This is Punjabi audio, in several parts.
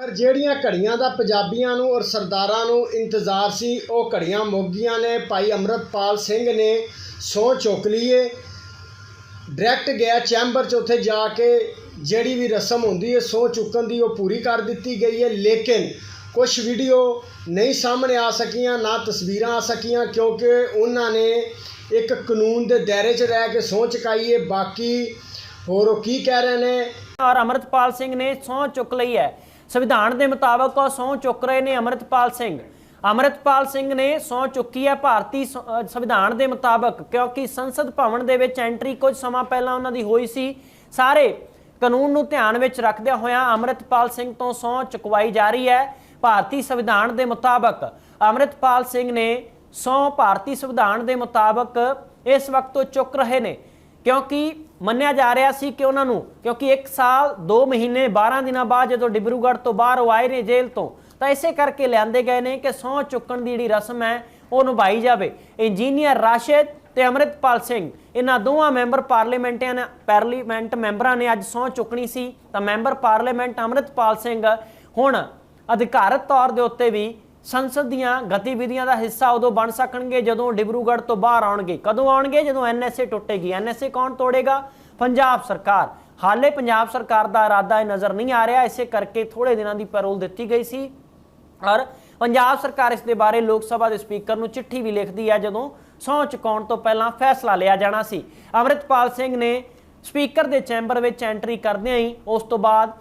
ਪਰ ਜਿਹੜੀਆਂ ਘੜੀਆਂ ਦਾ ਪੰਜਾਬੀਆਂ ਨੂੰ ਔਰ ਸਰਦਾਰਾਂ ਨੂੰ ਇੰਤਜ਼ਾਰ ਸੀ, ਉਹ ਘੜੀਆਂ ਮੁੱਕ ਗਈਆਂ ਨੇ। ਭਾਈ ਅਮਰਤਪਾਲ ਸਿੰਘ ਨੇ ਸਹੁੰ ਚੁੱਕ ਲਈਏ ਡਾਇਰੈਕਟ ਗਿਆ ਚੈਂਬਰ 'ਚ ਉੱਥੇ ਜਾ ਕੇ ਜਿਹੜੀ ਵੀ ਰਸਮ ਹੁੰਦੀ ਹੈ ਸਹੁੰ ਚੁੱਕਣ ਦੀ, ਉਹ ਪੂਰੀ ਕਰ ਦਿੱਤੀ ਗਈ ਹੈ ਲੇਕਿਨ ਕੁਝ ਵੀਡੀਓ ਨਹੀਂ ਸਾਹਮਣੇ ਆ ਸਕੀਆਂ, ਨਾ ਤਸਵੀਰਾਂ ਆ ਸਕੀਆਂ, ਕਿਉਂਕਿ ਉਹਨਾਂ ਨੇ ਇੱਕ ਕਾਨੂੰਨ ਦੇ ਦਾਇਰੇ 'ਚ ਰਹਿ ਕੇ ਸਹੁੰ ਚੁਕਾਈ ਹੈ ਬਾਕੀ ਹੋਰ ਉਹ ਕੀ ਕਹਿ ਰਹੇ ਨੇ? ਔਰ ਅਮਰਤਪਾਲ ਸਿੰਘ ਨੇ ਸਹੁੰ ਚੁੱਕ ਲਈ ਹੈ। ਸੰਵਿਧਾਨ ਦੇ ਮੁਤਾਬਕ ਉਹ ਸਹੁੰ ਚੁੱਕ ਰਹੇ ਨੇ ਅਮਰਤਪਾਲ ਸਿੰਘ। ਅਮਰਤਪਾਲ ਸਿੰਘ ਨੇ ਸਹੁੰ ਚੁੱਕੀ ਹੈ ਭਾਰਤੀ ਸੰਵਿਧਾਨ ਦੇ ਮੁਤਾਬਕ, ਕਿਉਂਕਿ ਸੰਸਦ ਭਵਨ ਦੇ ਵਿੱਚ ਐਂਟਰੀ ਕੁਝ ਸਮਾਂ ਪਹਿਲਾਂ ਉਹਨਾਂ ਦੀ ਹੋਈ ਸੀ। ਸਾਰੇ ਕਾਨੂੰਨ ਨੂੰ ਧਿਆਨ ਵਿੱਚ ਰੱਖਦਿਆਂ ਹੋਇਆਂ ਅਮਰਤਪਾਲ ਸਿੰਘ ਤੋਂ ਸਹੁੰ ਚੁਕਵਾਈ ਜਾ ਰਹੀ ਹੈ ਭਾਰਤੀ ਸੰਵਿਧਾਨ ਦੇ ਮੁਤਾਬਕ। ਅਮਰਤਪਾਲ ਸਿੰਘ ਨੇ ਸਹੁੰ ਭਾਰਤੀ ਸੰਵਿਧਾਨ ਦੇ ਮੁਤਾਬਕ ਇਸ ਵਕਤ ਉਹ ਚੁੱਕ ਰਹੇ ਨੇ। ਕਿਉਂਕਿ ਮੰਨਿਆ ਜਾ ਰਿਹਾ ਸੀ ਕਿ ਉਹਨਾਂ ਨੂੰ, ਕਿਉਂਕਿ 1 ਸਾਲ 2 ਮਹੀਨੇ 12 ਦਿਨਾਂ ਬਾਅਦ ਜਦੋਂ ਡਿਬਰੂਗੜ੍ਹ ਤੋਂ ਬਾਹਰ ਉਹ ਆਏ ਨੇ ਜੇਲ੍ਹ ਤੋਂ, ਤਾਂ ਇਸੇ ਕਰਕੇ ਲਿਆਂਦੇ ਗਏ ਨੇ ਕਿ ਸਹੁੰ ਚੁੱਕਣ ਦੀ ਜਿਹੜੀ ਰਸਮ ਹੈ, ਉਹ ਨਿਭਾਈ ਜਾਵੇ। ਇੰਜੀਨੀਅਰ ਰਾਸ਼ਿਦ ਤੇ ਅਮਰਿਤਪਾਲ ਸਿੰਘ, ਇਹਨਾਂ ਦੋਵਾਂ ਮੈਂਬਰ ਪਾਰਲੀਮੈਂਟਾਂ ਨੇ ਪਾਰਲੀਮੈਂਟ ਮੈਂਬਰਾਂ ਨੇ ਅੱਜ ਸਹੁੰ ਚੁੱਕਣੀ ਸੀ, ਤਾਂ ਮੈਂਬਰ ਪਾਰਲੀਮੈਂਟ ਅਮਰਿਤਪਾਲ ਸਿੰਘ ਹੁਣ ਅਧਿਕਾਰਤ ਤੌਰ ਦੇ ਉੱਤੇ ਵੀ ਸੰਸਦ ਦੀਆਂ ਗਤੀਵਿਧੀਆਂ ਦਾ ਹਿੱਸਾ ਉਦੋਂ ਬਣ ਸਕਣਗੇ ਜਦੋਂ ਡਿਬਰੂਗੜ੍ਹ ਤੋਂ ਬਾਹਰ ਆਉਣਗੇ। ਕਦੋਂ ਆਉਣਗੇ? ਜਦੋਂ ਐਨਐਸਏ ਟੁੱਟੇਗੀ। ਐਨਐਸਏ ਕੌਣ ਤੋੜੇਗਾ? ਪੰਜਾਬ ਸਰਕਾਰ। ਹਾਲੇ ਪੰਜਾਬ ਸਰਕਾਰ ਦਾ ਇਰਾਦਾ ਇਹ ਨਜ਼ਰ ਨਹੀਂ ਆ ਰਿਹਾ। ਇਸੇ ਕਰਕੇ ਥੋੜੇ ਦਿਨਾਂ ਦੀ ਪੈਰੋਲ ਦਿੱਤੀ ਗਈ ਸੀ। ਔਰ ਪੰਜਾਬ ਸਰਕਾਰ ਇਸ ਦੇ ਬਾਰੇ ਲੋਕ ਸਭਾ ਦੇ ਸਪੀਕਰ ਨੂੰ ਚਿੱਠੀ ਵੀ ਲਿਖਦੀ ਹੈ ਜਦੋਂ ਸਹੁੰ ਚੁਕਾਉਣ ਤੋਂ ਪਹਿਲਾਂ ਫੈਸਲਾ ਲਿਆ ਜਾਣਾ ਸੀ। ਅਮਰਿਤਪਾਲ ਸਿੰਘ ਨੇ ਸਪੀਕਰ ਦੇ ਚੈਂਬਰ ਵਿੱਚ ਐਂਟਰੀ ਕਰਦਿਆਂ ਹੀ ਉਸ ਤੋਂ ਬਾਅਦ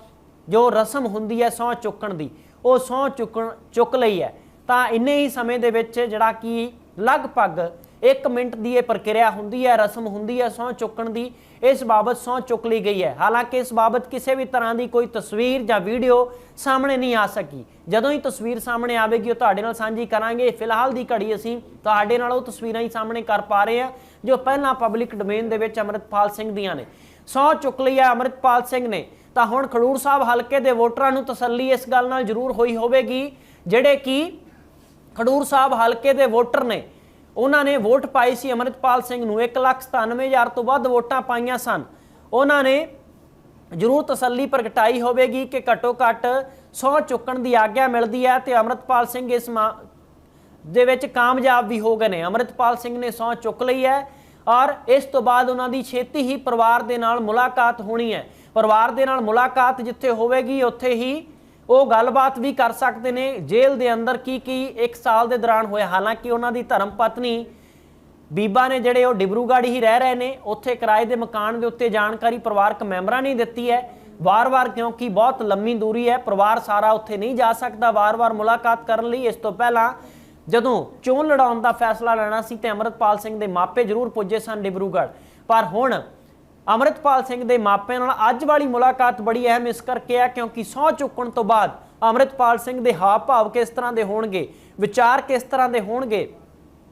ਜੋ ਰਸਮ ਹੁੰਦੀ ਹੈ ਸਹੁੰ ਚੁੱਕਣ ਦੀ ਉਹ ਸਹੁੰ ਚੁੱਕਣ, ਚੁੱਕ ਲਈ ਹੈ। ਤਾਂ ਇੰਨੇ ਹੀ ਸਮੇਂ ਦੇ ਵਿੱਚ ਜਿਹੜਾ ਕਿ ਲਗਭਗ 1 ਮਿੰਟ ਦੀ ਇਹ ਪ੍ਰਕਿਰਿਆ ਹੁੰਦੀ ਹੈ, ਰਸਮ ਹੁੰਦੀ ਹੈ ਸਹੁੰ ਚੁੱਕਣ ਦੀ, ਇਸ ਬਾਬਤ ਸਹੁੰ ਚੁੱਕ ਲਈ ਗਈ ਹੈ। ਹਾਲਾਂਕਿ ਇਸ ਬਾਬਤ ਕਿਸੇ ਵੀ ਤਰ੍ਹਾਂ ਦੀ ਕੋਈ ਤਸਵੀਰ ਜਾਂ ਵੀਡੀਓ ਸਾਹਮਣੇ ਨਹੀਂ ਆ ਸਕੀ। ਜਦੋਂ ਹੀ ਤਸਵੀਰ ਸਾਹਮਣੇ ਆਵੇਗੀ, ਉਹ ਤੁਹਾਡੇ ਨਾਲ ਸਾਂਝੀ ਕਰਾਂਗੇ। ਫਿਲਹਾਲ ਦੀ ਘੜੀ ਅਸੀਂ ਤੁਹਾਡੇ ਨਾਲ ਉਹ ਤਸਵੀਰਾਂ ਹੀ ਸਾਹਮਣੇ ਕਰ ਪਾ ਰਹੇ ਹਾਂ, ਜੋ ਪਹਿਲਾਂ ਪਬਲਿਕ ਡੋਮੇਨ ਦੇ ਵਿੱਚ ਅਮਰਿਤਪਾਲ ਸਿੰਘ ਦੀਆਂ ਨੇ। ਸਹੁੰ ਚੁੱਕ ਲਈ ਹੈ ਅਮਰਿਤਪਾਲ ਸਿੰਘ ਨੇ। ਤਾਂ ਹੁਣ ਖਡੂਰ ਸਾਹਿਬ ਹਲਕੇ ਦੇ ਵੋਟਰਾਂ ਨੂੰ ਤਸੱਲੀ ਇਸ ਗੱਲ ਨਾਲ ਜ਼ਰੂਰ ਹੋਈ ਹੋਵੇਗੀ, ਜਿਹੜੇ ਕਿ ਖਡੂਰ ਸਾਹਿਬ ਹਲਕੇ ਦੇ ਵੋਟਰ ਨੇ। ਉਹਨਾਂ ਨੇ ਵੋਟ ਪਾਈ ਸੀ ਅਮਰਿਤਪਾਲ ਸਿੰਘ ਨੂੰ। 197000 ਤੋਂ ਵੱਧ ਵੋਟਾਂ ਪਾਈਆਂ ਸਨ। ਉਹਨਾਂ ਨੇ ਜ਼ਰੂਰ ਤਸੱਲੀ ਪ੍ਰਗਟਾਈ ਹੋਵੇਗੀ ਕਿ ਘੱਟੋ ਘੱਟ 100 ਚੁੱਕਣ ਦੀ ਆਗਿਆ ਮਿਲਦੀ ਹੈ ਤੇ ਅਮਰਿਤਪਾਲ ਸਿੰਘ ਇਸ ਮਾ ਦੇ ਵਿੱਚ ਕਾਮਯਾਬ ਵੀ ਹੋ ਗਏ ਨੇ। ਅਮਰਿਤਪਾਲ ਸਿੰਘ ਨੇ ਸਹੁੰ ਚੁੱਕ ਲਈ ਹੈ ਔਰ ਇਸ ਤੋਂ ਬਾਅਦ ਉਹਨਾਂ ਦੀ ਛੇਤੀ ਹੀ ਪਰਿਵਾਰ ਦੇ ਨਾਲ ਮੁਲਾਕਾਤ ਹੋਣੀ ਹੈ। ਪਰਿਵਾਰ ਦੇ ਨਾਲ ਮੁਲਾਕਾਤ ਜਿੱਥੇ ਹੋਵੇਗੀ, ਉੱਥੇ ਹੀ ਉਹ ਗੱਲਬਾਤ ਵੀ ਕਰ ਸਕਦੇ ਨੇ। ਜੇਲ੍ਹ ਦੇ ਅੰਦਰ ਕੀ ਕੀ 1 ਸਾਲ ਦੇ ਦੌਰਾਨ ਹੋਇਆ? ਹਾਲਾਂਕਿ ਉਹਨਾਂ ਦੀ ਧਰਮ ਪਤਨੀ ਬੀਬਾ ਨੇ ਜਿਹੜੇ ਉਹ ਡਿਬਰੂਗੜ੍ਹ ਹੀ ਰਹਿ ਰਹੇ ਨੇ। ਉੱਥੇ ਕਿਰਾਏ ਦੇ ਮਕਾਨ ਦੇ ਉੱਤੇ ਜਾਣਕਾਰੀ ਪਰਿਵਾਰਕ ਮੈਂਬਰਾਂ ਨੇ ਦਿੱਤੀ ਹੈ। ਵਾਰ-ਵਾਰ ਕਿਉਂਕਿ ਬਹੁਤ ਲੰਮੀ ਦੂਰੀ ਹੈ, ਪਰਿਵਾਰ ਸਾਰਾ ਉੱਥੇ ਨਹੀਂ ਜਾ ਸਕਦਾ। ਵਾਰ-ਵਾਰ ਮੁਲਾਕਾਤ ਕਰਨ ਲਈ ਇਸ ਤੋਂ ਪਹਿਲਾਂ ਜਦੋਂ ਚੋਣ ਲੜਾਉਣ ਦਾ ਫੈਸਲਾ ਲੈਣਾ ਸੀ ਤੇ ਅਮਰਤਪਾਲ ਸਿੰਘ ਦੇ ਮਾਪੇ ਜ਼ਰੂਰ ਪੁੱਜੇ ਸਨ ਡਿਬਰੂਗੜ੍ਹ। ਪਰ ਹੁਣ ਅਮਰਿਤਪਾਲ ਸਿੰਘ ਦੇ ਮਾਪਿਆਂ ਨਾਲ ਅੱਜ ਵਾਲੀ ਮੁਲਾਕਾਤ ਬੜੀ ਅਹਿਮ ਇਸ ਕਰਕੇ ਹੈ ਕਿਉਂਕਿ ਸਹੁੰ ਚੁੱਕਣ ਤੋਂ ਬਾਅਦ ਅਮਰਿਤਪਾਲ ਸਿੰਘ ਦੇ ਹਾਵ ਭਾਵ ਕਿਸ ਤਰ੍ਹਾਂ ਦੇ ਹੋਣਗੇ, ਵਿਚਾਰ ਕਿਸ ਤਰ੍ਹਾਂ ਦੇ ਹੋਣਗੇ,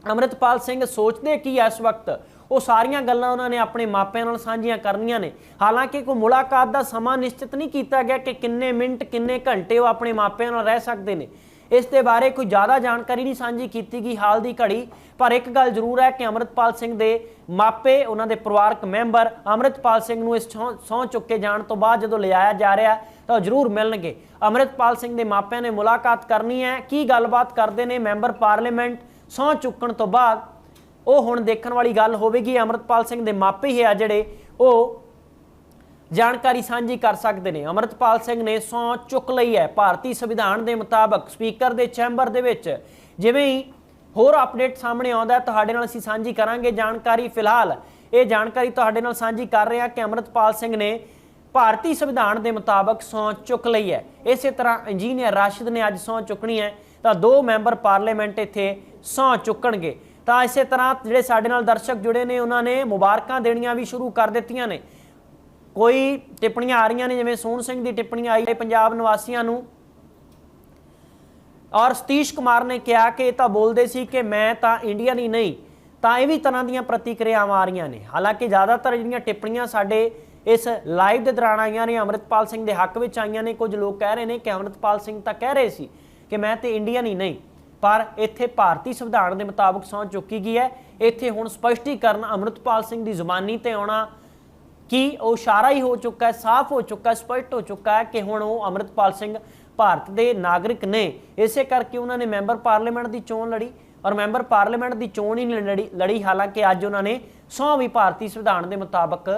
ਅਮਰਿਤਪਾਲ ਸਿੰਘ ਸੋਚਦੇ ਕੀ ਐ ਇਸ ਵਕਤ? ਉਹ ਸਾਰੀਆਂ ਗੱਲਾਂ ਉਹਨਾਂ ਨੇ ਆਪਣੇ ਮਾਪਿਆਂ ਨਾਲ ਸਾਂਝੀਆਂ ਕਰਨੀਆਂ ਨੇ। ਹਾਲਾਂਕਿ ਕੋਈ ਮੁਲਾਕਾਤ ਦਾ ਸਮਾਂ ਨਿਸ਼ਚਿਤ ਨਹੀਂ ਕੀਤਾ ਗਿਆ ਕਿ ਕਿੰਨੇ ਮਿੰਟ, ਕਿੰਨੇ ਘੰਟੇ ਉਹ ਆਪਣੇ ਮਾਪਿਆਂ ਨਾਲ ਰਹਿ ਸਕਦੇ ਨੇ। ਇਸ ਦੇ ਬਾਰੇ ਕੋਈ ਜ਼ਿਆਦਾ ਜਾਣਕਾਰੀ ਨਹੀਂ ਸਾਂਝੀ ਕੀਤੀ ਗਈ ਹਾਲ ਦੀ ਘੜੀ। ਪਰ ਇੱਕ ਗੱਲ ਜ਼ਰੂਰ ਹੈ ਕਿ ਅਮਰਿਤਪਾਲ ਸਿੰਘ ਦੇ ਮਾਪੇ, ਉਹਨਾਂ ਦੇ ਪਰਿਵਾਰਕ ਮੈਂਬਰ ਅਮਰਿਤਪਾਲ ਸਿੰਘ ਨੂੰ ਇਸ ਸਹੁੰ ਚੁੱਕੇ ਜਾਣ ਤੋਂ ਬਾਅਦ ਜਦੋਂ ਲਿਆਇਆ ਜਾ ਰਿਹਾ ਤਾਂ ਉਹ ਜ਼ਰੂਰ ਮਿਲਣਗੇ। ਅਮਰਿਤਪਾਲ ਸਿੰਘ ਦੇ ਮਾਪਿਆਂ ਨੇ ਮੁਲਾਕਾਤ ਕਰਨੀ ਹੈ। ਕੀ ਗੱਲਬਾਤ ਕਰਦੇ ਨੇ ਮੈਂਬਰ ਪਾਰਲੀਮੈਂਟ? ਸਹੁੰ ਚੁੱਕਣ ਤੋਂ ਬਾਅਦ ਉਹ ਹੁਣ ਦੇਖਣ ਵਾਲੀ ਗੱਲ ਹੋਵੇਗੀ। ਅਮਰਿਤਪਾਲ ਸਿੰਘ ਦੇ ਮਾਪੇ ਹੀ ਆ ਜਿਹੜੇ, ਉਹ ਜਾਣਕਾਰੀ ਸਾਂਝੀ ਕਰ ਸਕਦੇ ਨੇ। ਅਮਰਤਪਾਲ ਸਿੰਘ ਨੇ ਸਹੁੰ ਚੁੱਕ ਲਈ ਹੈ। ਭਾਰਤੀ ਸੰਵਿਧਾਨ ਦੇ ਮੁਤਾਬਕ ਸਪੀਕਰ ਦੇ ਚੈਂਬਰ ਦੇ ਵਿੱਚ ਜਿਵੇਂ ਹੀ ਹੋਰ ਅਪਡੇਟ ਸਾਹਮਣੇ ਆਉਂਦਾ ਤੁਹਾਡੇ ਨਾਲ ਅਸੀਂ ਸਾਂਝੀ ਕਰਾਂਗੇ ਜਾਣਕਾਰੀ। ਫਿਲਹਾਲ ਇਹ ਜਾਣਕਾਰੀ ਤੁਹਾਡੇ ਨਾਲ ਸਾਂਝੀ ਕਰ ਰਹੇ ਹਾਂ ਕਿ ਅਮਰਤਪਾਲ ਸਿੰਘ ਨੇ ਭਾਰਤੀ ਸੰਵਿਧਾਨ ਦੇ ਮੁਤਾਬਕ ਸਹੁੰ ਚੁੱਕ ਲਈ ਹੈ। ਇਸੇ ਤਰ੍ਹਾਂ ਇੰਜੀਨੀਅਰ ਰਾਸ਼ਿਦ ਨੇ ਅੱਜ ਸਹੁੰ ਚੁੱਕਣੀ ਹੈ, ਤਾਂ ਦੋ ਮੈਂਬਰ ਪਾਰਲੀਮੈਂਟ ਇੱਥੇ ਸਹੁੰ ਚੁੱਕਣਗੇ। ਤਾਂ ਇਸੇ ਤਰ੍ਹਾਂ ਜਿਹੜੇ ਸਾਡੇ ਨਾਲ ਦਰਸ਼ਕ ਜੁੜੇ ਨੇ, ਉਹਨਾਂ ਨੇ ਮੁਬਾਰਕਾਂ ਦੇਣੀਆਂ ਵੀ ਸ਼ੁਰੂ ਕਰ ਦਿੱਤੀਆਂ ਨੇ। ਕੋਈ ਟਿੱਪਣੀਆਂ ਆ ਰਹੀਆਂ ਨੇ, ਜਿਵੇਂ ਸੋਹਣ ਸਿੰਘ ਦੀ ਟਿੱਪਣੀ ਆਈ ਹੈ ਪੰਜਾਬ ਨਿਵਾਸੀਆਂ ਨੂੰ। ਔਰ ਸਤੀਸ਼ ਕੁਮਾਰ ਨੇ ਕਿਹਾ ਕਿ ਇਹ ਤਾਂ ਬੋਲਦੇ ਸੀ ਕਿ ਮੈਂ ਤਾਂ ਇੰਡੀਅਨ ਹੀ ਨਹੀਂ, ਤਾਂ ਇਹ ਵੀ ਤਰ੍ਹਾਂ ਦੀਆਂ ਪ੍ਰਤੀਕਿਰਿਆਵਾਂ ਆ ਰਹੀਆਂ ਨੇ। ਹਾਲਾਂਕਿ ਜ਼ਿਆਦਾਤਰ ਜਿਹੜੀਆਂ ਟਿੱਪਣੀਆਂ ਸਾਡੇ ਇਸ ਲਾਈਵ ਦੇ ਦੌਰਾਨ ਆਈਆਂ ਨੇ, ਅਮਰਿਤਪਾਲ ਸਿੰਘ ਦੇ ਹੱਕ ਵਿੱਚ ਆਈਆਂ ਨੇ, ਕੁਝ ਲੋਕ ਕਹਿ ਰਹੇ ਨੇ ਕਿ ਅਮਰਿਤਪਾਲ ਸਿੰਘ ਤਾਂ ਕਹਿ ਰਹੇ ਸੀ ਕਿ ਮੈਂ ਤੇ ਇੰਡੀਅਨ ਹੀ ਨਹੀਂ, ਪਰ ਇੱਥੇ ਭਾਰਤੀ ਸੰਵਿਧਾਨ ਦੇ ਮੁਤਾਬਕ ਸਹੁੰ ਚੁੱਕੀ ਗਈ ਹੈ। ਇੱਥੇ ਹੁਣ ਸਪਸ਼ਟੀਕਰਨ ਅਮਰਿਤਪਾਲ ਸਿੰਘ ਦੀ ਜ਼ੁਬਾਨੀ ਤੇ ਆਉਣਾ ਕਿ ਉਹ ਇਸ਼ਾਰਾ ਹੀ ਹੋ ਚੁੱਕਾ ਹੈ, ਸਾਫ਼ ਹੋ ਚੁੱਕਾ ਹੈ, ਸਪਸ਼ਟ ਹੋ ਚੁੱਕਾ ਹੈ ਕਿ ਹੁਣ ਉਹ ਅਮਰਿਤਪਾਲ ਸਿੰਘ ਭਾਰਤ ਦੇ ਨਾਗਰਿਕ ਨੇ। ਇਸੇ ਕਰਕੇ ਉਹਨਾਂ ਨੇ ਮੈਂਬਰ ਪਾਰਲੀਮੈਂਟ ਦੀ ਚੋਣ ਲੜੀ ਔਰ ਮੈਂਬਰ ਪਾਰਲੀਮੈਂਟ ਦੀ ਚੋਣ ਹੀ ਨਹੀਂ ਲੜੀ ਲੜੀ। ਹਾਲਾਂਕਿ ਅੱਜ ਉਹਨਾਂ ਨੇ ਸਹੁੰ ਵੀ ਭਾਰਤੀ ਸੰਵਿਧਾਨ ਦੇ ਮੁਤਾਬਕ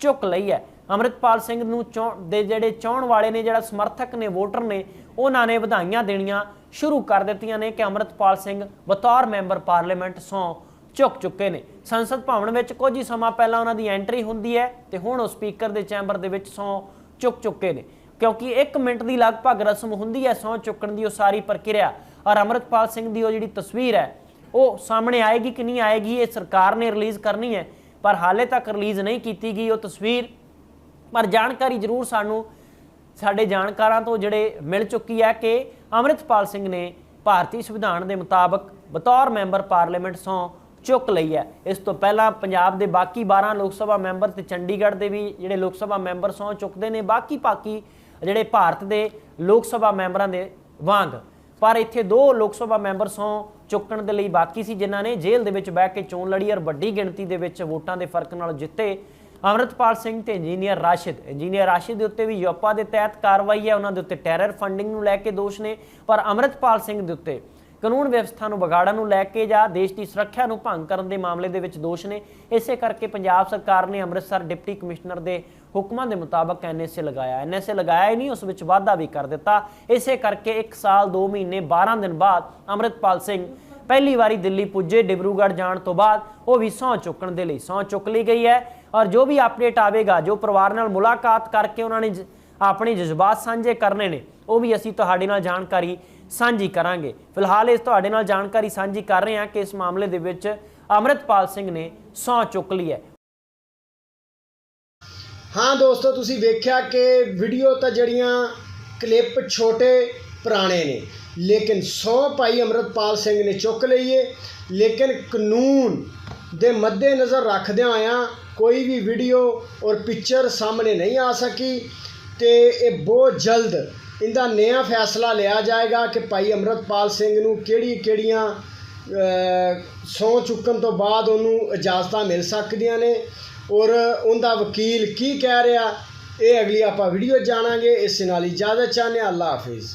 ਚੁੱਕ ਲਈ ਹੈ। ਅੰਮ੍ਰਿਤਪਾਲ ਸਿੰਘ ਨੂੰ ਚੋਣ ਦੇ ਜਿਹੜੇ ਚਾਹਣ ਵਾਲੇ ਨੇ, ਜਿਹੜਾ ਸਮਰਥਕ ਨੇ, ਵੋਟਰ ਨੇ, ਉਹਨਾਂ ਨੇ ਵਧਾਈਆਂ ਦੇਣੀਆਂ ਸ਼ੁਰੂ ਕਰ ਦਿੱਤੀਆਂ ਨੇ ਕਿ ਅੰਮ੍ਰਿਤਪਾਲ ਸਿੰਘ ਬਤੌਰ ਮੈਂਬਰ ਪਾਰਲੀਮੈਂਟ ਸਹੁੰ ਚੁੱਕ ਚੁੱਕੇ ਨੇ। ਸੰਸਦ ਭਵਨ ਵਿੱਚ ਕੁਝ ਹੀ ਸਮਾਂ ਪਹਿਲਾਂ ਉਹਨਾਂ ਦੀ ਐਂਟਰੀ ਹੁੰਦੀ ਹੈ ਤੇ ਹੁਣ ਉਹ ਸਪੀਕਰ ਦੇ ਚੈਂਬਰ ਦੇ ਵਿੱਚ ਸਹੁੰ ਚੁੱਕ ਚੁੱਕੇ ਨੇ। ਕਿਉਂਕਿ 1 ਮਿੰਟ ਦੀ ਲਗਭਗ ਰਸਮ ਹੁੰਦੀ ਹੈ ਸਹੁੰ ਚੁੱਕਣ ਦੀ ਉਹ ਸਾਰੀ ਪ੍ਰਕਿਰਿਆ। ਔਰ ਅੰਮ੍ਰਿਤਪਾਲ ਸਿੰਘ ਦੀ ਉਹ ਜਿਹੜੀ ਤਸਵੀਰ ਹੈ, ਉਹ ਸਾਹਮਣੇ ਆਏਗੀ ਕਿ ਨਹੀਂ ਆਏਗੀ, ਇਹ ਸਰਕਾਰ ਨੇ ਰਿਲੀਜ਼ ਕਰਨੀ ਹੈ। ਪਰ ਹਾਲੇ ਤੱਕ ਰਿਲੀਜ਼ ਨਹੀਂ ਕੀਤੀ ਗਈ ਉਹ ਤਸਵੀਰ। ਪਰ ਜਾਣਕਾਰੀ ਜ਼ਰੂਰ ਸਾਨੂੰ, ਸਾਡੇ ਜਾਣਕਾਰਾਂ ਤੋਂ ਜਿਹੜੇ ਮਿਲ ਚੁੱਕੀ ਹੈ ਕਿ ਅੰਮ੍ਰਿਤਪਾਲ ਸਿੰਘ ਨੇ ਭਾਰਤੀ ਸੰਵਿਧਾਨ ਦੇ ਮੁਤਾਬਕ ਬਤੌਰ ਮੈਂਬਰ ਪਾਰਲੀਮੈਂਟ ਸਹੁੰ ਚੁੱਕ ਲਈ ਹੈ। ਇਸ ਤੋਂ ਪਹਿਲਾਂ ਪੰਜਾਬ ਦੇ ਬਾਕੀ 12 ਲੋਕ ਸਭਾ ਮੈਂਬਰ ਤੇ ਚੰਡੀਗੜ੍ਹ ਦੇ ਵੀ ਜਿਹੜੇ ਲੋਕ ਸਭਾ ਮੈਂਬਰ ਸਹੁੰ ਚੁੱਕਦੇ ਨੇ, ਬਾਕੀ ਪਾਕੀ ਜਿਹੜੇ ਭਾਰਤ ਦੇ ਲੋਕ ਸਭਾ ਮੈਂਬਰਾਂ ਦੇ ਵਾਂਗ। ਪਰ ਇੱਥੇ ਦੋ ਲੋਕ ਸਭਾ ਮੈਂਬਰ ਸਹੁੰ ਚੁੱਕਣ ਦੇ ਲਈ ਬਾਕੀ ਸੀ, ਜਿਨ੍ਹਾਂ ਨੇ ਜੇਲ੍ਹ ਦੇ ਵਿੱਚ ਬਹਿ ਕੇ ਚੋਣ ਲੜੀ ਔਰ ਵੱਡੀ ਗਿਣਤੀ ਦੇ ਵਿੱਚ ਵੋਟਾਂ ਦੇ ਫ਼ਰਕ ਨਾਲ ਜਿੱਤੇ। ਅਮਰਤਪਾਲ ਸਿੰਘ ਤੇ ਇੰਜੀਨੀਅਰ ਰਾਸ਼ਿਦ। ਇੰਜੀਨੀਅਰ ਰਾਸ਼ਿਦ ਦੇ ਉੱਤੇ ਵੀ ਯੋਪਾ ਦੇ ਤਹਿਤ ਕਾਰਵਾਈ ਹੈ। ਉਹਨਾਂ ਦੇ ਉੱਤੇ ਟੈਰਰ ਫੰਡਿੰਗ ਨੂੰ ਲੈ ਕੇ ਦੋਸ਼ ਨੇ। ਪਰ ਅਮਰਤਪਾਲ ਸਿੰਘ ਦੇ ਉੱਤੇ ਕਾਨੂੰਨ ਵਿਵਸਥਾ ਨੂੰ ਵਿਗਾੜਨ ਨੂੰ ਲੈ ਕੇ ਜਾਂ ਦੇਸ਼ ਦੀ ਸੁਰੱਖਿਆ ਨੂੰ ਭੰਗ ਕਰਨ ਦੇ ਮਾਮਲੇ ਦੇ ਵਿੱਚ ਦੋਸ਼ ਨੇ। ਇਸੇ ਕਰਕੇ ਪੰਜਾਬ ਸਰਕਾਰ ਨੇ ਅੰਮ੍ਰਿਤਸਰ ਡਿਪਟੀ ਕਮਿਸ਼ਨਰ ਦੇ ਹੁਕਮਾਂ ਦੇ ਮੁਤਾਬਕ ਐਨਐਸਏ ਲਗਾਇਆ। ਐਨਐਸਏ ਲਗਾਇਆ ਹੀ ਨਹੀਂ, ਉਸ ਵਿੱਚ ਵਾਧਾ ਵੀ ਕਰ ਦਿੱਤਾ। ਇਸੇ ਕਰਕੇ 1 ਸਾਲ 2 ਮਹੀਨੇ 12 ਦਿਨ ਬਾਅਦ ਅੰਮ੍ਰਿਤਪਾਲ ਸਿੰਘ ਪਹਿਲੀ ਵਾਰੀ ਦਿੱਲੀ ਪੁੱਜੇ ਡਿਬਰੂਗੜ੍ਹ ਜਾਣ ਤੋਂ ਬਾਅਦ। ਉਹ ਵੀ ਸਹੁੰ ਚੁੱਕਣ ਦੇ ਲਈ ਸਹੁੰ ਚੁੱਕ ਲਈ ਗਈ ਹੈ ਔਰ ਜੋ ਵੀ ਅਪਡੇਟ ਆਵੇਗਾ, ਜੋ ਪਰਿਵਾਰ ਨਾਲ ਮੁਲਾਕਾਤ ਕਰਕੇ ਉਹਨਾਂ ਨੇ ਜ- ਆਪਣੇ ਜਜ਼ਬਾਤ ਸਾਂਝੇ ਕਰਨੇ ਨੇ, ਉਹ ਵੀ ਅਸੀਂ ਤੁਹਾਡੇ ਨਾਲ ਜਾਣਕਾਰੀ ਸਾਂਝੀ ਕਰਾਂਗੇ। ਫਿਲਹਾਲ ਇਸ ਤੁਹਾਡੇ ਨਾਲ ਜਾਣਕਾਰੀ ਸਾਂਝੀ ਕਰ ਰਹੇ ਹਾਂ ਕਿ ਇਸ ਮਾਮਲੇ ਦੇ ਵਿੱਚ ਅੰਮ੍ਰਿਤਪਾਲ ਸਿੰਘ ਨੇ ਸਹੁੰ ਚੁੱਕ ਲਈ ਹੈ। ਹਾਂ ਦੋਸਤੋ, ਤੁਸੀਂ ਵੇਖਿਆ ਕਿ ਵੀਡੀਓ ਤਾਂ ਜਿਹੜੀਆਂ ਕਲਿੱਪ ਛੋਟੇ ਪੁਰਾਣੇ ਨੇ, ਲੇਕਿਨ ਸੌ ਭਾਈ ਅਮਰਤਪਾਲ ਸਿੰਘ ਨੇ ਚੁੱਕ ਲਈਏ ਲੇਕਿਨ ਕਾਨੂੰਨ ਦੇ ਮੱਦੇ ਨਜ਼ਰ ਰੱਖਦਿਆਂ ਆਇਆਂ ਕੋਈ ਵੀ ਵੀਡੀਓ ਔਰ ਪਿਕਚਰ ਸਾਹਮਣੇ ਨਹੀਂ ਆ ਸਕੀ ਤੇ ਇਹ ਬਹੁਤ ਜਲਦ ਇਹਦਾ ਨਿਆਂ ਫੈਸਲਾ ਲਿਆ ਜਾਏਗਾ ਕਿ ਭਾਈ ਅਮਰਤਪਾਲ ਸਿੰਘ ਨੂੰ ਕਿਹੜੀ ਕਿਹੜੀਆਂ ਸੌ ਚੁੱਕਣ ਤੋਂ ਬਾਅਦ ਉਹਨੂੰ ਇਜਾਜ਼ਤਾਂ ਮਿਲ ਸਕਦੀਆਂ ਨੇ। ਔਰ ਉਹਦਾ ਵਕੀਲ ਕੀ ਕਹਿ ਰਿਹਾ, ਇਹ ਅਗਲੀ ਆਪਾਂ ਵੀਡੀਓ ਜਾਣਾਂਗੇ। ਇਸ ਨਾਲ ਇਜਾਜ਼ਤ ਚਾਹਨੇ ਅੱਲਾ ਹਾਫਿਜ਼।